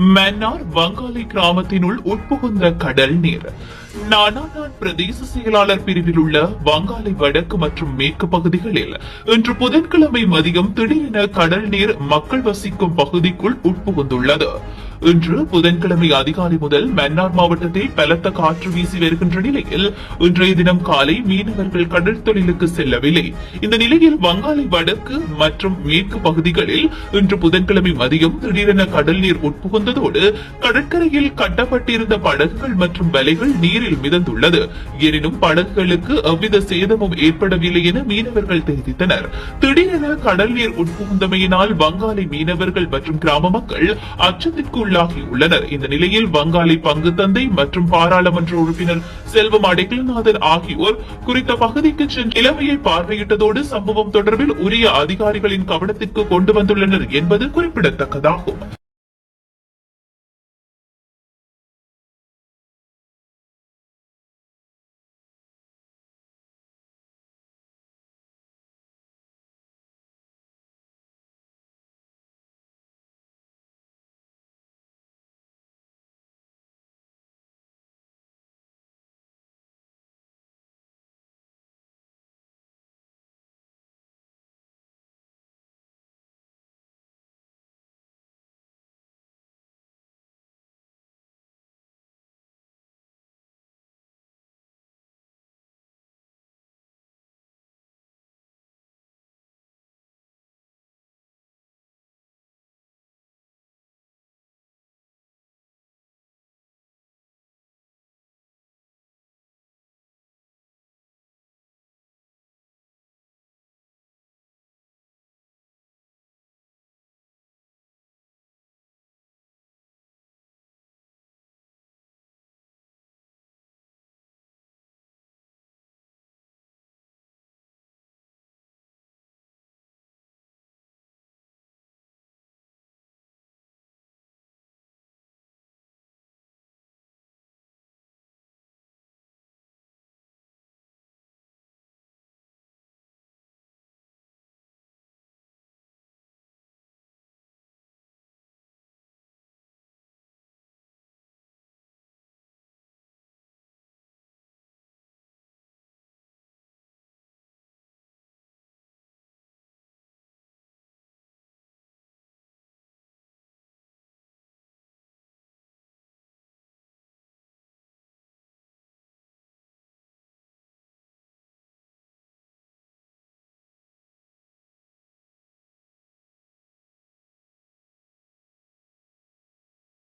மன்னார் வங்காளி கிராமத்தினுள் உட்புகுந்த கடல் நீர். நானாதான் பிரதேச செயலாளர் பிரிவில் உள்ள வங்காளி வடக்கு மற்றும் மேற்கு பகுதிகளில் இன்று புதன்கிழமை மதியம் திடீரென கடல் நீர் மக்கள் வசிக்கும் பகுதிக்குள் உட்புகுந்துள்ளது. இன்று புதன்கிழமை அதிகாலை முதல் மன்னார் மாவட்டத்தில் பலத்த காற்று வீசி வருகின்ற நிலையில் இன்றைய தினம் காலை மீனவர்கள் கடல் தொழிலுக்கு செல்லவில்லை. இந்த நிலையில் வங்காளி வடக்கு மற்றும் மேற்கு பகுதிகளில் இன்று புதன்கிழமை மதியம் திடீரென கடல் நீர் உட்புகுந்ததோடு கடற்கரையில் கட்டப்பட்டிருந்த படகுகள் மற்றும் வலைகள் நீரில் மிதந்துள்ளது. எனினும் படகுகளுக்கு எவ்வித சேதமும் ஏற்படவில்லை என மீனவர்கள் தெரிவித்தனர். திடீரென கடல் நீர் உட்புகுந்தமையினால் வங்காளி மீனவர்கள் மற்றும் கிராம மக்கள் அச்சத்திற்கு உள்ளாகியுள்ளனர் இந்த நிலையில் வங்காளி பங்கு தந்தை மற்றும் பாராளுமன்ற உறுப்பினர் செல்வம் அடைக்கலநாதன் ஆகியோர் குறித்த பகுதிக்கு சென்று நிலைமையை பார்வையிட்டதோடு சம்பவம் தொடர்பில் உரிய அதிகாரிகளின் கவனத்திற்கு கொண்டு வந்துள்ளனர் என்பது குறிப்பிடத்தக்கதாகும்.